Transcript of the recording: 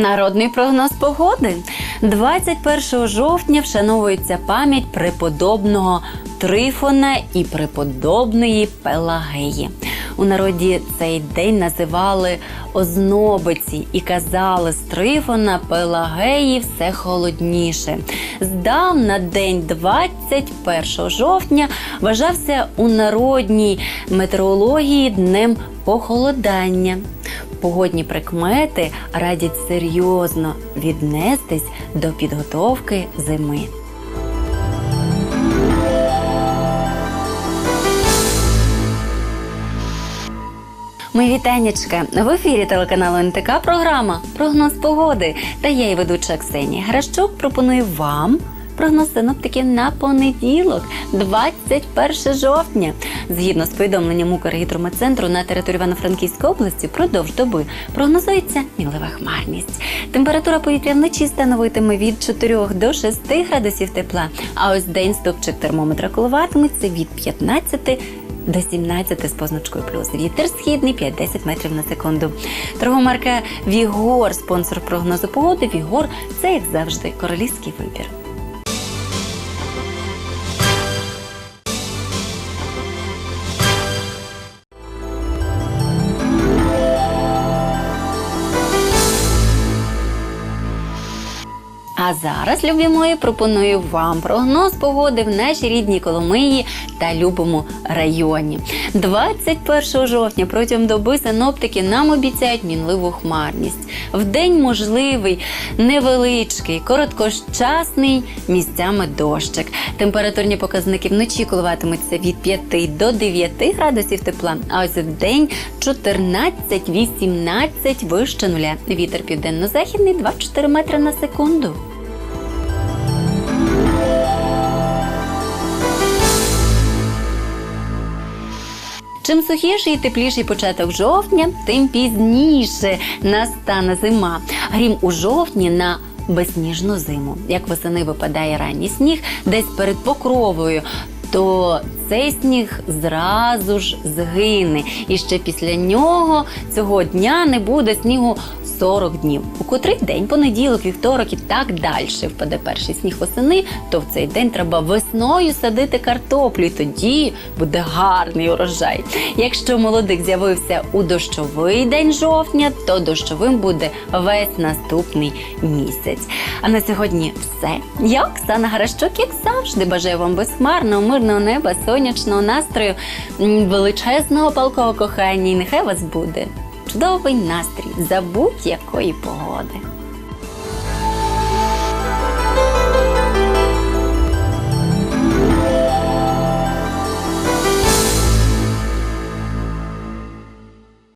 Народний прогноз погоди. 21 жовтня вшановується пам'ять преподобного Трифона і преподобної Пелагеї. У народі цей день називали ознобиці і казали з Трифона Пелагеї все холодніше. Здавна день 21 жовтня вважався у народній метеорології днем похолодання. Погодні прикмети радять серйозно віднестись до підготовки зими. Мої вітаннячка в ефірі телеканалу НТК програма Прогноз погоди. Та я і ведуча Ксенія Гращук пропоную вам прогноз синоптиків на понеділок, 21 жовтня. Згідно з повідомленням Укргідрометцентру на території Івано-Франківської області продовж доби прогнозується мінлива хмарність. Температура повітря вночі становитиме від 4 до 6 градусів тепла. А ось день стопчик термометра коливатиметься від 15 до 17 з позначкою плюс. Вітер східний 5-10 метрів на секунду. Торгомарка Вігор, спонсор прогнозу погоди. Вігор це як завжди королівський вибір. А зараз, любі мої, пропоную вам прогноз погоди в нашій рідній Коломиї та Любому районі. 21 жовтня протягом доби синоптики нам обіцяють мінливу хмарність. Вдень можливий невеличкий, короткочасний місцями дощик. Температурні показники вночі коливатимуться від 5 до 9 градусів тепла, а ось вдень 14-18 вище нуля. Вітер південно-західний 2-4 метри на секунду. Чим сухіший і тепліший початок жовтня, тим пізніше настане зима. Грім у жовтні на безсніжну зиму. Як восени випадає ранній сніг, десь перед покровою. То цей сніг зразу ж згине, і ще після нього цього дня не буде снігу 40 днів. У котрий день, понеділок, вівторок і так далі впаде перший сніг восени, то в цей день треба весною садити картоплю, і тоді буде гарний урожай. Якщо молодик з'явився у дощовий день жовтня, то дощовим буде весь наступний місяць. А на сьогодні все. Я Оксана Гаращук, як завжди, бажаю вам безхмарного, мирного неба, сонячного настрою, величезного палкого кохання. І нехай вас буде чудовий настрій за будь-якої погоди.